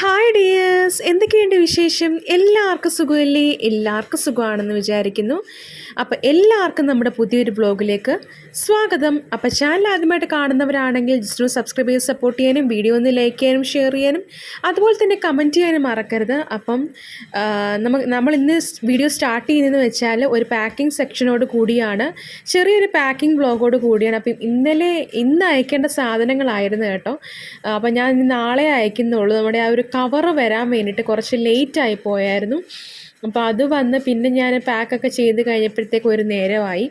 Hi dears എന്തൊക്കെയുണ്ട് വിശേഷം? എല്ലാവർക്കും സുഖമല്ലേ? എല്ലാവർക്കും സുഖമാണെന്ന് വിചാരിക്കുന്നു. അപ്പോൾ എല്ലാവർക്കും നമ്മുടെ പുതിയൊരു ബ്ലോഗിലേക്ക് സ്വാഗതം. അപ്പോൾ ചാനൽ ആദ്യമായിട്ട് കാണുന്നവരാണെങ്കിൽ ജസ്റ്റ് ഒന്ന് സബ്സ്ക്രൈബ് ചെയ്ത് സപ്പോർട്ട് ചെയ്യാനും വീഡിയോ ഒന്ന് ലൈക്ക് ചെയ്യാനും ഷെയർ ചെയ്യാനും അതുപോലെ തന്നെ കമന്റ് ചെയ്യാനും മറക്കരുത്. അപ്പം നമുക്ക് നമ്മൾ ഇന്ന് വീഡിയോ സ്റ്റാർട്ട് ചെയ്യുന്നതെന്ന് വെച്ചാൽ ഒരു പാക്കിംഗ് സെക്ഷനോട് കൂടിയാണ്. ചെറിയൊരു പാക്കിംഗ് ബ്ലോഗോട് കൂടിയാണ്. അപ്പം ഇന്നലെ ഇന്ന് അയക്കേണ്ട സാധനങ്ങളായിരുന്നു കേട്ടോ. അപ്പം ഞാൻ നാളെ അയക്കുന്നുള്ളൂ. നമ്മുടെ ആ ഒരു കവറ് വരാൻ വേണ്ടിയിട്ട് കുറച്ച് ലേറ്റ് ആയി പോയായിരുന്നു. അപ്പോൾ അത് വന്ന് പിന്നെ ഞാൻ പാക്കൊക്കെ ചെയ്ത് കഴിഞ്ഞപ്പോഴത്തേക്ക് ഒരു നേരമായി.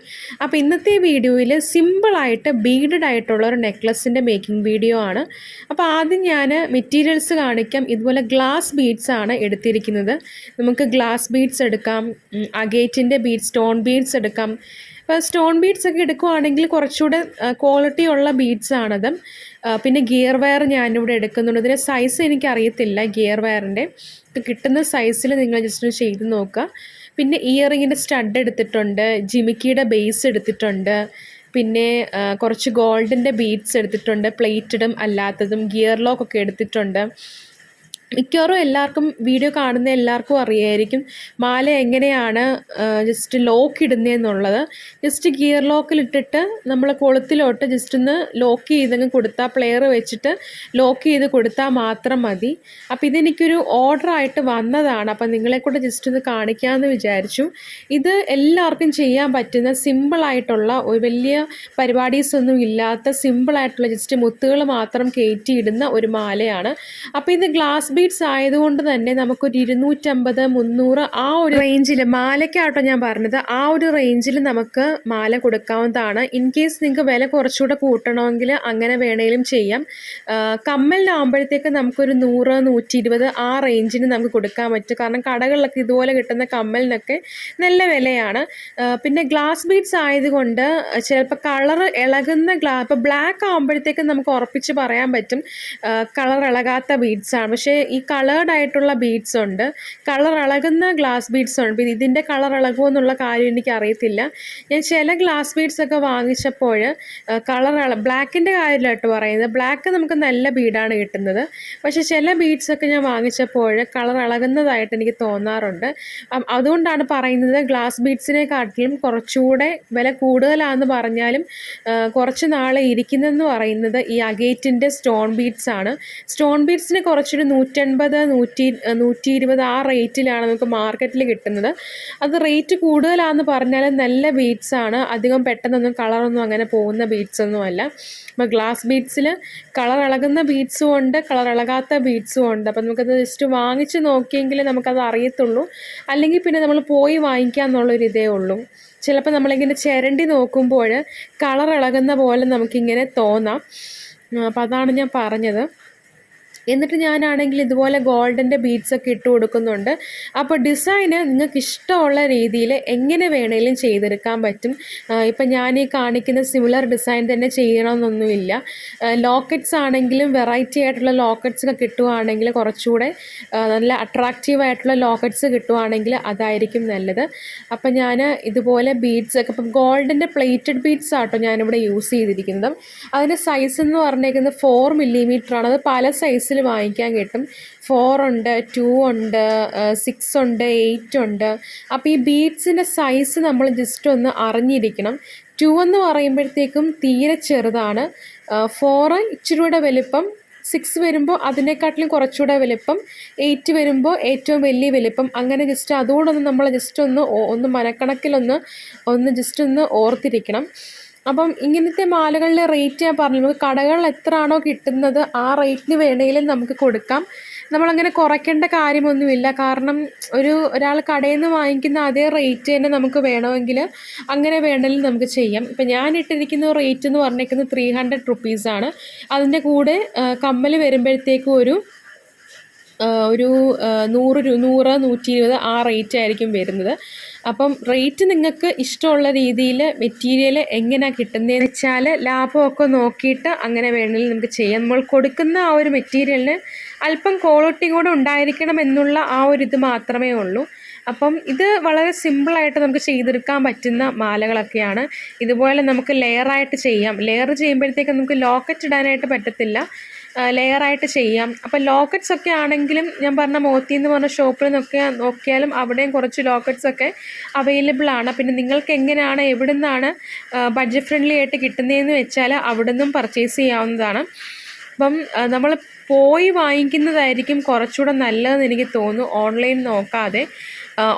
അപ്പോൾ ഇന്നത്തെ വീഡിയോയിൽ സിമ്പിളായിട്ട് ബീഡഡ് ആയിട്ടുള്ള ഒരു നെക്ലസിന്റെ മേക്കിംഗ് വീഡിയോ ആണ്. അപ്പോൾ ആദ്യം ഞാൻ മെറ്റീരിയൽസ് കാണിക്കാം. ഇതുപോലെ ഗ്ലാസ് ബീഡ്സ് ആണ് എടുത്തിരിക്കുന്നത്. നമുക്ക് ഗ്ലാസ് ബീഡ്സ് എടുക്കാം. അഗേറ്റിന്റെ ബീഡ്സ് സ്റ്റോൺ ബീഡ്സ് എടുക്കാം. ഇപ്പോൾ സ്റ്റോൺ ബീഡ്സ് ഒക്കെ എടുക്കുവാണെങ്കിൽ കുറച്ചുകൂടെ ക്വാളിറ്റി ഉള്ള ബീഡ്സ് ആണത്. പിന്നെ ഗിയർ വയർ ഞാനിവിടെ എടുക്കുന്നുണ്ട്. ഇതിന്റെ സൈസ് എനിക്കറിയത്തില്ല ഗിയർ വയറിന്റെ കിട്ടുന്ന സൈസിൽ നിങ്ങൾ ജസ്റ്റ് ഒന്ന് ചെയ്ത് നോക്കുക. പിന്നെ ഇയറിങ്ങിന്റെ സ്റ്റഡ് എടുത്തിട്ടുണ്ട് ജിമിക്കിയുടെ ബേസ് എടുത്തിട്ടുണ്ട് പിന്നെ കുറച്ച് ഗോൾഡിന്റെ ബീഡ്സ് എടുത്തിട്ടുണ്ട് പ്ലേറ്റഡും അല്ലാത്തതും ഗിയർ ലോക്ക് ഒക്കെ എടുത്തിട്ടുണ്ട്. മിക്കവാറും എല്ലാവർക്കും വീഡിയോ കാണുന്ന എല്ലാവർക്കും അറിയായിരിക്കും മാല എങ്ങനെയാണ് ജസ്റ്റ് ലോക്ക് ഇടുന്നതെന്നുള്ളത് ജസ്റ്റ് ഗിയർ ലോക്കിലിട്ടിട്ട് നമ്മൾ കൊളുത്തിലോട്ട് ജസ്റ്റ് ഒന്ന് ലോക്ക് ചെയ്തങ്ങ് കൊടുത്താൽ പ്ലെയർ വെച്ചിട്ട് ലോക്ക് ചെയ്ത് കൊടുത്താൽ മാത്രം മതി. അപ്പോൾ ഇതെനിക്കൊരു ഓർഡറായിട്ട് വന്നതാണ്. അപ്പോൾ നിങ്ങളെക്കൂടെ ജസ്റ്റ് ഒന്ന് കാണിക്കാമെന്ന് വിചാരിച്ചു. ഇത് എല്ലാവർക്കും ചെയ്യാൻ പറ്റുന്ന സിമ്പിളായിട്ടുള്ള ഒരു വലിയ പരിപാടീസ് ഒന്നും ഇല്ലാത്ത സിമ്പിളായിട്ടുള്ള ജസ്റ്റ് മുത്തുകൾ മാത്രം കയറ്റിയിടുന്ന ഒരു മാലയാണ്. അപ്പോൾ ഇത് ഗ്ലാസ് ബീഡ്സ് ആയതുകൊണ്ട് തന്നെ നമുക്കൊരു ഇരുന്നൂറ്റമ്പത് മുന്നൂറ് ആ ഒരു റേഞ്ചിൽ മാലയ്ക്കാട്ടോ ഞാൻ പറഞ്ഞത്. ആ ഒരു റേഞ്ചിൽ നമുക്ക് മാല കൊടുക്കാവുന്നതാണ്. ഇൻ കേസ് നിങ്ങൾക്ക് വില കുറച്ചുകൂടെ കൂട്ടണമെങ്കിൽ അങ്ങനെ വേണേലും ചെയ്യാം. കമ്മലിനാകുമ്പോഴത്തേക്ക് നമുക്കൊരു നൂറ് നൂറ്റി ഇരുപത് ആ റേഞ്ചിന് നമുക്ക് കൊടുക്കാൻ പറ്റും. കാരണം കടകളിലൊക്കെ ഇതുപോലെ കിട്ടുന്ന കമ്മലിനൊക്കെ നല്ല വിലയാണ്. പിന്നെ ഗ്ലാസ് ബീഡ്സ് ആയതുകൊണ്ട് ചിലപ്പോൾ കളർ ഇളകുന്ന ഗ്ലാ ഇപ്പോൾ ബ്ലാക്ക് ആകുമ്പോഴത്തേക്കും നമുക്ക് ഉറപ്പിച്ച് പറയാൻ പറ്റും. കളർ ഇളകാത്ത ബീഡ്സാണ് പക്ഷേ ഈ കളേർഡ് ആയിട്ടുള്ള ബീഡ്സ് ഉണ്ട്. കളർ ഇളകുന്ന ഗ്ലാസ് ബീഡ്സ് ഉണ്ട്. പിന്നെ ഇതിന്റെ കളർ ഇളകുമോ എന്നുള്ള കാര്യം എനിക്ക് അറിയത്തില്ല ഞാൻ ചില ഗ്ലാസ് ബീഡ്സ് ഒക്കെ വാങ്ങിച്ചപ്പോൾ കളർ ഇള ബ്ലാക്കിന്റെ കാര്യമില്ല കേട്ടോ പറയുന്നത്. ബ്ലാക്ക് നമുക്ക് നല്ല ബീഡാണ് കിട്ടുന്നത്. പക്ഷേ ചില ബീഡ്സ് ഒക്കെ ഞാൻ വാങ്ങിച്ചപ്പോൾ കളർ ഇളകുന്നതായിട്ട് എനിക്ക് തോന്നാറുണ്ട്. അതുകൊണ്ടാണ് പറയുന്നത് ഗ്ലാസ് ബീഡ്സിനെക്കാട്ടിലും കുറച്ചുകൂടെ വില കൂടുതലാണെന്ന് പറഞ്ഞാലും കുറച്ച് നാളെ ഇരിക്കുന്നതെന്ന് പറയുന്നത് ഈ അഗേറ്റിന്റെ സ്റ്റോൺ ബീഡ്സ് ആണ്. സ്റ്റോൺ ബീഡ്സിന് കുറച്ചൊരു നൂറ്റൻപത് നൂറ്റി നൂറ്റി ഇരുപത് ആ റേറ്റിലാണ് നമുക്ക് മാർക്കറ്റിൽ കിട്ടുന്നത്. അത് റേറ്റ് കൂടുതലാണെന്ന് പറഞ്ഞാൽ നല്ല ബീഡ്സ് ആണ്. അധികം പെട്ടെന്നൊന്നും കളറൊന്നും അങ്ങനെ പോകുന്ന ബീഡ്സ് ഒന്നും അല്ല. അപ്പോൾ ഗ്ലാസ് ബീഡ്സിൽ കളർ ഇളകുന്ന ബീഡ്സും ഉണ്ട് കളർ ഇളകാത്ത ബീഡ്സും ഉണ്ട്. അപ്പം നമുക്കത് ജസ്റ്റ് വാങ്ങിച്ച് നോക്കിയെങ്കിൽ നമുക്കത് അറിയത്തുള്ളൂ. അല്ലെങ്കിൽ പിന്നെ നമ്മൾ പോയി വാങ്ങിക്കുക എന്നുള്ളൊരിതേ ഉള്ളൂ. ചിലപ്പോൾ നമ്മളിങ്ങനെ ചിരണ്ടി നോക്കുമ്പോൾ കളർ ഇളകുന്ന പോലെ നമുക്കിങ്ങനെ തോന്നാം. അപ്പോൾ അതാണ് ഞാൻ പറഞ്ഞത്. എന്നിട്ട് ഞാനാണെങ്കിൽ ഇതുപോലെ ഗോൾഡിന്റെ ബീഡ്സ് ഒക്കെ ഇട്ട് കൊടുക്കുന്നുണ്ട്. അപ്പോൾ ഡിസൈന് നിങ്ങൾക്ക് ഇഷ്ടമുള്ള രീതിയിൽ എങ്ങനെ വേണേലും ചെയ്തെടുക്കാൻ പറ്റും. ഇപ്പം ഞാൻ ഈ കാണിക്കുന്ന സിമിലർ ഡിസൈൻ തന്നെ ചെയ്യണമെന്നൊന്നുമില്ല. ലോക്കറ്റ്സ് ആണെങ്കിലും വെറൈറ്റി ആയിട്ടുള്ള ലോക്കറ്റ്സ് ഒക്കെ കിട്ടുവാണെങ്കിൽ കുറച്ചുകൂടെ നല്ല അട്രാക്റ്റീവ് ആയിട്ടുള്ള ലോക്കറ്റ്സ് കിട്ടുവാണെങ്കിൽ അതായിരിക്കും നല്ലത്. അപ്പം ഞാൻ ഇതുപോലെ ബീഡ്സ് ഒക്കെ ഇപ്പം ഗോൾഡിന്റെ പ്ലേറ്റഡ് ബീഡ്സ് ആട്ടോ ഞാനിവിടെ യൂസ് ചെയ്തിരിക്കുന്നത്. അതിന്റെ സൈസ് എന്ന് പറഞ്ഞേക്കുന്നത് ഫോർ മില്ലിമീറ്റർ ആണ്. അത് പല സൈസിൽ വാങ്ങിക്കാൻ കിട്ടും. ഫോർ ഉണ്ട് ടു ഉണ്ട് സിക്സ് ഉണ്ട് എയ്റ്റ് ഉണ്ട്. അപ്പോൾ ഈ ബീഡ്സിന്റെ സൈസ് നമ്മൾ ജസ്റ്റ് ഒന്ന് അറിഞ്ഞിരിക്കണം. ടു എന്ന് പറയുമ്പോഴത്തേക്കും തീരെ ചെറുതാണ്. ഫോർ ഇച്ചിരി കൂടെ വലിപ്പം സിക്സ് വരുമ്പോൾ അതിനെക്കാട്ടിലും കുറച്ചുകൂടെ വലിപ്പം എയ്റ്റ് വരുമ്പോൾ ഏറ്റവും വലിയ വലിപ്പം. അങ്ങനെ ജസ്റ്റ് അതുകൊണ്ടൊന്ന് നമ്മൾ ജസ്റ്റ് ഒന്ന് ഒന്ന് മനക്കണക്കിലൊന്ന് ഒന്ന് ജസ്റ്റ് ഒന്ന് ഓർത്തിരിക്കണം. അപ്പം ഇങ്ങനത്തെ മാലകളുടെ റേറ്റ് ഞാൻ പറഞ്ഞു. നമുക്ക് കടകളിൽ എത്രയാണോ കിട്ടുന്നത് ആ റേറ്റിന് വേണമെങ്കിലും നമുക്ക് കൊടുക്കാം. നമ്മളങ്ങനെ കുറയ്ക്കേണ്ട കാര്യമൊന്നുമില്ല. കാരണം ഒരു ഒരാൾ കടയിൽ നിന്ന് വാങ്ങിക്കുന്ന അതേ റേറ്റ് തന്നെ നമുക്ക് വേണമെങ്കിൽ അങ്ങനെ വേണമെങ്കിലും നമുക്ക് ചെയ്യാം. ഇപ്പം ഞാൻ ഇട്ടിരിക്കുന്ന റേറ്റ് എന്ന് പറഞ്ഞേക്കുന്നത് ത്രീ ഹൺഡ്രഡ് റുപ്പീസാണ് അതിന്റെ കൂടെ കമ്മൽ വരുമ്പോഴത്തേക്കും ഒരു ഒരു നൂറ് രൂ നൂറ് നൂറ്റി ഇരുപത് ആ റേറ്റ് ആയിരിക്കും വരുന്നത്. അപ്പം റേറ്റ് നിങ്ങൾക്ക് ഇഷ്ടമുള്ള രീതിയിൽ മെറ്റീരിയൽ എങ്ങനെയാണ് കിട്ടുന്നതെന്ന് വെച്ചാൽ ലാഭമൊക്കെ നോക്കിയിട്ട് അങ്ങനെ വേണമെങ്കിൽ നമുക്ക് ചെയ്യാം. നമ്മൾ കൊടുക്കുന്ന ആ ഒരു മെറ്റീരിയലിന് അല്പം ക്വാളിറ്റി കൂടെ ഉണ്ടായിരിക്കണം എന്നുള്ള ആ ഒരു ഇത് മാത്രമേ ഉള്ളൂ. അപ്പം ഇത് വളരെ സിമ്പിളായിട്ട് നമുക്ക് ചെയ്തെടുക്കാൻ പറ്റുന്ന മാലകളൊക്കെയാണ്. ഇതുപോലെ നമുക്ക് ലെയറായിട്ട് ചെയ്യാം. ലെയർ ചെയ്യുമ്പോഴത്തേക്ക് നമുക്ക് ലോക്കറ്റ് ഇടാനായിട്ട് പറ്റത്തില്ല. ലെയറായിട്ട് ചെയ്യാം. അപ്പോൾ ലോക്കറ്റ്സ് ഒക്കെ ആണെങ്കിലും ഞാൻ പറഞ്ഞ മോത്തി എന്ന് പറഞ്ഞ ഷോപ്പിൽ നിന്നൊക്കെ നോക്കിയാലും അവിടെയും കുറച്ച് ലോക്കറ്റ്സ് ഒക്കെ അവൈലബിൾ ആണ്. പിന്നെ നിങ്ങൾക്ക് എങ്ങനെയാണ് എവിടെ നിന്നാണ് ബഡ്ജറ്റ് ഫ്രണ്ട്ലി ആയിട്ട് കിട്ടുന്നതെന്ന് വെച്ചാൽ അവിടെ നിന്നും പർച്ചേസ് ചെയ്യാവുന്നതാണ്. അപ്പം നമ്മൾ പോയി വാങ്ങിക്കുന്നതായിരിക്കും കുറച്ചുകൂടെ നല്ലതെന്ന് എനിക്ക് തോന്നുന്നു. ഓൺലൈൻ നോക്കാതെ.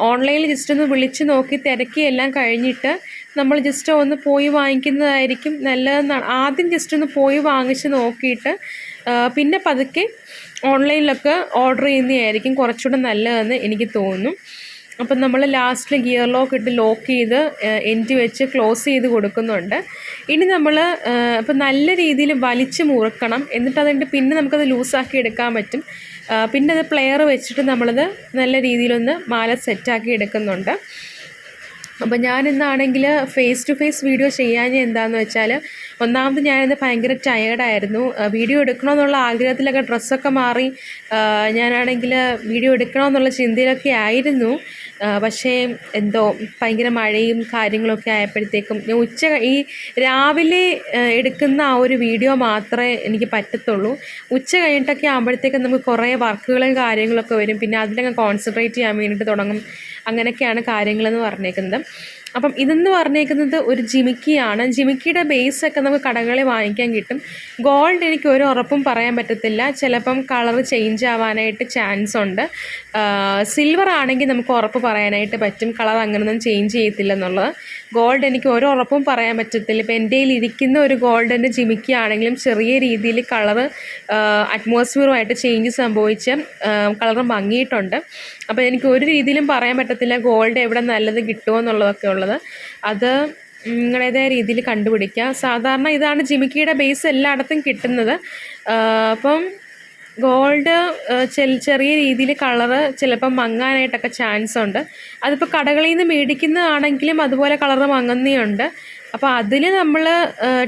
ഓൺലൈനിൽ ജസ്റ്റ് ഒന്ന് വിളിച്ച് നോക്കി തിരക്കി എല്ലാം കഴിഞ്ഞിട്ട് നമ്മൾ ജസ്റ്റ് ഒന്ന് പോയി വാങ്ങിക്കുന്നതായിരിക്കും നല്ലതെന്നാണ്. ആദ്യം ജസ്റ്റ് ഒന്ന് പോയി വാങ്ങിച്ച് നോക്കിയിട്ട് പിന്നെ പതുക്കെ ഓൺലൈനിലൊക്കെ ഓർഡർ ചെയ്യുന്നതായിരിക്കും കുറച്ചുകൂടെ നല്ലതെന്ന് എനിക്ക് തോന്നുന്നു. അപ്പം നമ്മൾ ലാസ്റ്റിൽ ഗിയർ ലോക്ക് ഇട്ട് ലോക്ക് ചെയ്ത് എൻഡ് വെച്ച് ക്ലോസ് ചെയ്ത് കൊടുക്കുന്നുണ്ട്. ഇനി നമ്മൾ ഇപ്പം നല്ല രീതിയിൽ വലിച്ച് മുറുക്കണം. എന്നിട്ട് അതുകൊണ്ട് പിന്നെ നമുക്കത് ലൂസാക്കി എടുക്കാൻ പറ്റും. പിന്നെ അത് പ്ലെയർ വെച്ചിട്ട് നമ്മളത് നല്ല രീതിയിലൊന്ന് മാല സെറ്റാക്കി എടുക്കുന്നുണ്ട്. അപ്പോൾ ഞാൻ ഇന്നാണെങ്കിൽ ഫേസ് ടു ഫേസ് വീഡിയോ ചെയ്യാൻ എന്താണെന്ന് വെച്ചാൽ ഒന്നാമത് ഞാനിന്ന് ഭയങ്കര ടയേർഡായിരുന്നു വീഡിയോ എടുക്കണമെന്നുള്ള ആഗ്രഹത്തിലൊക്കെ ഡ്രസ്സൊക്കെ മാറി ഞാനാണെങ്കിൽ വീഡിയോ എടുക്കണമെന്നുള്ള ചിന്തയിലൊക്കെ ആയിരുന്നു. പക്ഷേ എന്തോ ഭയങ്കര മഴയും കാര്യങ്ങളൊക്കെ ആയപ്പോഴത്തേക്കും ഞാൻ ഉച്ച ഈ രാവിലെ എടുക്കുന്ന ആ ഒരു വീഡിയോ മാത്രമേ എനിക്ക് പറ്റത്തുള്ളൂ. ഉച്ച കഴിഞ്ഞിട്ടൊക്കെ ആകുമ്പോഴത്തേക്കും നമുക്ക് കുറേ വർക്കുകളും കാര്യങ്ങളൊക്കെ വരും. പിന്നെ അതിലങ്ങ് കോൺസെൻട്രേറ്റ് ചെയ്യാൻ വേണ്ടിയിട്ട് തുടങ്ങും. അങ്ങനെയൊക്കെയാണ് കാര്യങ്ങളെന്ന് പറഞ്ഞേക്കുന്നത്. അപ്പം ഇതെന്ന് പറഞ്ഞേക്കുന്നത് ഒരു ജിമിക്കിയാണ്. ജിമിക്കിയുടെ ബേസൊക്കെ നമുക്ക് കടകളിൽ വാങ്ങിക്കാൻ കിട്ടും. ഗോൾഡ് എനിക്ക് ഒരു ഉറപ്പും പറയാൻ പറ്റത്തില്ല. ചിലപ്പം കളർ ചേഞ്ച് ആവാനായിട്ട് ചാൻസ് ഉണ്ട്. സിൽവർ ആണെങ്കിൽ നമുക്ക് ഉറപ്പ് പറയാനായിട്ട് പറ്റും. കളർ അങ്ങനെയൊന്നും ചേഞ്ച് ചെയ്യത്തില്ല എന്നുള്ളത്. ഗോൾഡ് എനിക്ക് ഒരു ഉറപ്പും പറയാൻ പറ്റത്തില്ല. ഇപ്പം എന്റെ ഇരിക്കുന്ന ഒരു ഗോൾഡിന്റെ ജിമിക്കി ആണെങ്കിലും ചെറിയ രീതിയിൽ കളറ് അറ്റ്മോസ്ഫിയറുമായിട്ട് ചേഞ്ച് സംഭവിച്ച് കളറും മങ്ങിയിട്ടുണ്ട്. അപ്പോൾ എനിക്ക് ഒരു രീതിയിലും പറയാൻ പറ്റത്തില്ല ഗോൾഡ് എവിടെ നല്ലത് കിട്ടുമോ എന്നുള്ളതൊക്കെ ഉള്ളത് അത് നിങ്ങളുടേതായ രീതിയിൽ കണ്ടുപിടിക്കുക സാധാരണ ഇതാണ് ജിമിക്കിയുടെ ബേസ് എല്ലായിടത്തും കിട്ടുന്നത്. അപ്പം ഗോൾഡ് ചെറിയ രീതിയിൽ കളറ് ചിലപ്പം മങ്ങാനായിട്ടൊക്കെ ചാൻസ് ഉണ്ട് അതിപ്പോൾ കടകളിൽ നിന്ന് മേടിക്കുന്നതാണെങ്കിലും അതുപോലെ കളറ് മങ്ങുന്നുണ്ട് അപ്പോൾ അതിൽ നമ്മൾ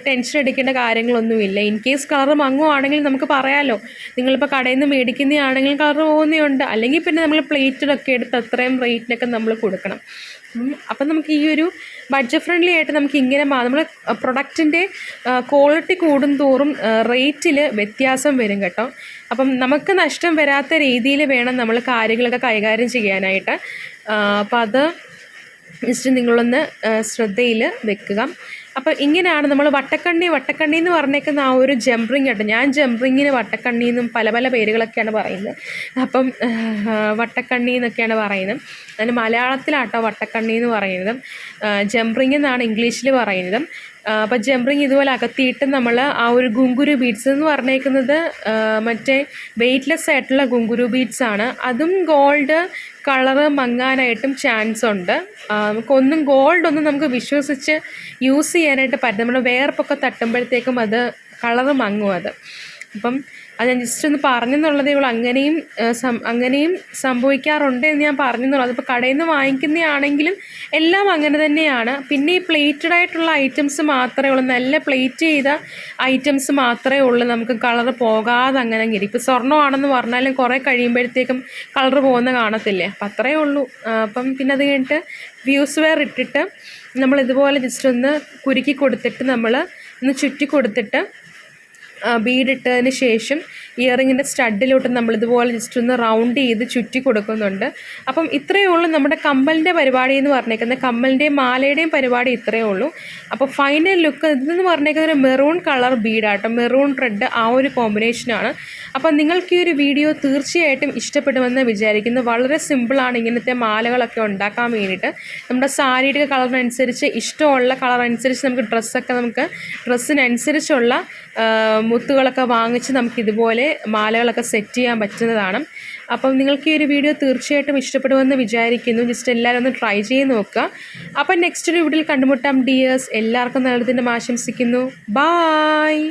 ടെൻഷൻ എടുക്കേണ്ട കാര്യങ്ങളൊന്നുമില്ല. ഇൻ കേസ് കളർ മങ്ങുവാണെങ്കിൽ നമുക്ക് പറയാമല്ലോ നിങ്ങളിപ്പോൾ കടയിൽ നിന്ന് മേടിക്കുന്നതാണെങ്കിൽ കളർ പോകുന്നതുണ്ട് അല്ലെങ്കിൽ പിന്നെ നമ്മൾ പ്ലേറ്റിലൊക്കെ എടുത്ത് അത്രയും റേറ്റിനൊക്കെ നമ്മൾ കൊടുക്കണം. അപ്പം നമുക്ക് ഈ ഒരു ബഡ്ജറ്റ് ഫ്രണ്ട്ലി ആയിട്ട് നമുക്ക് ഇങ്ങനെ നമ്മൾ പ്രൊഡക്റ്റിന്റെ ക്വാളിറ്റി കൂടുന്തോറും റേറ്റിൽ വ്യത്യാസം വരും കേട്ടോ. അപ്പം നമുക്ക് നഷ്ടം വരാത്ത രീതിയിൽ വേണം നമ്മൾ കാര്യങ്ങളൊക്കെ കൈകാര്യം ചെയ്യാനായിട്ട്. അപ്പം അത് ജസ്റ്റ് നിങ്ങളൊന്ന് ശ്രദ്ധയിൽ വെക്കുക. അപ്പോൾ ഇങ്ങനെയാണ് നമ്മൾ വട്ടക്കണ്ണി വട്ടക്കണ്ണി എന്ന് പറഞ്ഞേക്കുന്ന ആ ഒരു ജംറിങ് കേട്ടോ. ഞാൻ ജംറിങ്ങിന് വട്ടക്കണ്ണി എന്നും പല പല പേരുകളൊക്കെയാണ് പറയുന്നത്. അപ്പം വട്ടക്കണ്ണി എന്നൊക്കെയാണ് പറയുന്നത്. അതിന് മലയാളത്തിലാട്ടോ വട്ടക്കണ്ണി എന്ന് പറയുന്നത്. ജംറിങ് എന്നാണ് ഇംഗ്ലീഷിൽ പറയുന്നത്. അപ്പോൾ ജംറിങ് ഇതുപോലെ അകത്തിയിട്ട് നമ്മൾ ആ ഒരു ഗുങ്കുരു ബീഡ്സ് എന്ന് പറഞ്ഞേക്കുന്നത് മറ്റേ വെയ്റ്റ്ലെസ് ആയിട്ടുള്ള ഗുങ്കുരു ബീഡ്സ് ആണ്. അതും ഗോൾഡ് കളറ് മങ്ങാനായിട്ടും ചാൻസ് ഉണ്ട്. നമുക്കൊന്നും ഗോൾഡ് ഒന്നും നമുക്ക് വിശ്വസിച്ച് യൂസ് ചെയ്യാനായിട്ട് പറ്റും നമ്മൾ വേർപ്പൊക്കെ തട്ടുമ്പോഴത്തേക്കും അത് കളറ് മങ്ങും അത്. അപ്പം അത് ഞാൻ ജസ്റ്റ് ഒന്ന് പറഞ്ഞെന്നുള്ളതേ ഉള്ളൂ അങ്ങനെയും അങ്ങനെയും സംഭവിക്കാറുണ്ട് എന്ന് ഞാൻ പറഞ്ഞെന്നുള്ളൂ. അതിപ്പോൾ കടയിൽ നിന്ന് വാങ്ങിക്കുന്നതാണെങ്കിലും എല്ലാം അങ്ങനെ തന്നെയാണ്. പിന്നെ ഈ പ്ലേറ്റഡ് ആയിട്ടുള്ള ഐറ്റംസ് മാത്രമേ ഉള്ളൂ. നല്ല പ്ലേറ്റ് ചെയ്ത ഐറ്റംസ് മാത്രമേ ഉള്ളൂ. നമുക്ക് കളർ പോകാതെ അങ്ങനെ അങ്ങ് ഇരിക്കും ഇപ്പോൾ സ്വർണമാണെന്ന് പറഞ്ഞാലും കുറേ കഴിയുമ്പോഴത്തേക്കും കളർ പോകുന്ന കാണത്തില്ലേ? അപ്പം അത്രയേ ഉള്ളൂ. അപ്പം പിന്നെ അത് കഴിഞ്ഞിട്ട് വ്യൂസ് വെയർ ഇട്ടിട്ട് നമ്മൾ ഇതുപോലെ ജസ്റ്റ് ഒന്ന് കുരുക്കി കൊടുത്തിട്ട് നമ്മൾ ഒന്ന് ചുറ്റി കൊടുത്തിട്ട് ബീഡിട്ടതിന് ശേഷം ഇയറിങ്ങിന്റെ സ്റ്റഡിലോട്ട് നമ്മൾ ഇതുപോലെ ജസ്റ്റ് ഒന്ന് റൗണ്ട് ചെയ്ത് ചുറ്റി കൊടുക്കുന്നുണ്ട്. അപ്പം ഇത്രയേ ഉള്ളൂ നമ്മുടെ കമ്മലിന്റെ പരിപാടി എന്ന് പറഞ്ഞേക്കുന്നത്. കമ്മലിന്റെയും മാലയുടെയും പരിപാടി ഇത്രയേ ഉള്ളൂ. അപ്പോൾ ഫൈനൽ ലുക്ക് ഇതെന്ന് പറഞ്ഞേക്കുന്നത് ഒരു മെറൂൺ കളർ ബീഡാട്ടോ. മെറൂൺ റെഡ് ആ ഒരു കോമ്പിനേഷനാണ് അപ്പം നിങ്ങൾക്ക് ഈ ഒരു വീഡിയോ തീർച്ചയായിട്ടും ഇഷ്ടപ്പെടുമെന്ന് വിചാരിക്കുന്നു. വളരെ സിമ്പിളാണ് ഇങ്ങനത്തെ മാലകളൊക്കെ ഉണ്ടാക്കാൻ വേണ്ടിയിട്ട്. നമ്മുടെ സാരിയുടെ കളറിനനുസരിച്ച് ഇഷ്ടമുള്ള കളർ അനുസരിച്ച് നമുക്ക് ഡ്രസ്സൊക്കെ നമുക്ക് ഡ്രസ്സിനനുസരിച്ചുള്ള മുത്തുകളൊക്കെ വാങ്ങിച്ച് നമുക്ക് ഇതുപോലെ മാലകളൊക്കെ സെറ്റ് ചെയ്യാൻ പറ്റുന്നതാണ്. അപ്പം നിങ്ങൾക്ക് ഈ ഒരു വീഡിയോ തീർച്ചയായിട്ടും ഇഷ്ടപ്പെടുമെന്ന് വിചാരിക്കുന്നു. ജസ്റ്റ് എല്ലാവരും ഒന്ന് ട്രൈ ചെയ്ത് നോക്കുക. അപ്പം നെക്സ്റ്റ് ഒരു വീഡിയോയിൽ കണ്ടുമുട്ടാം. ഡിയേഴ്സ് എല്ലാവർക്കും നല്ലതിന്റെ ആശംസിക്കുന്നു. ബായ്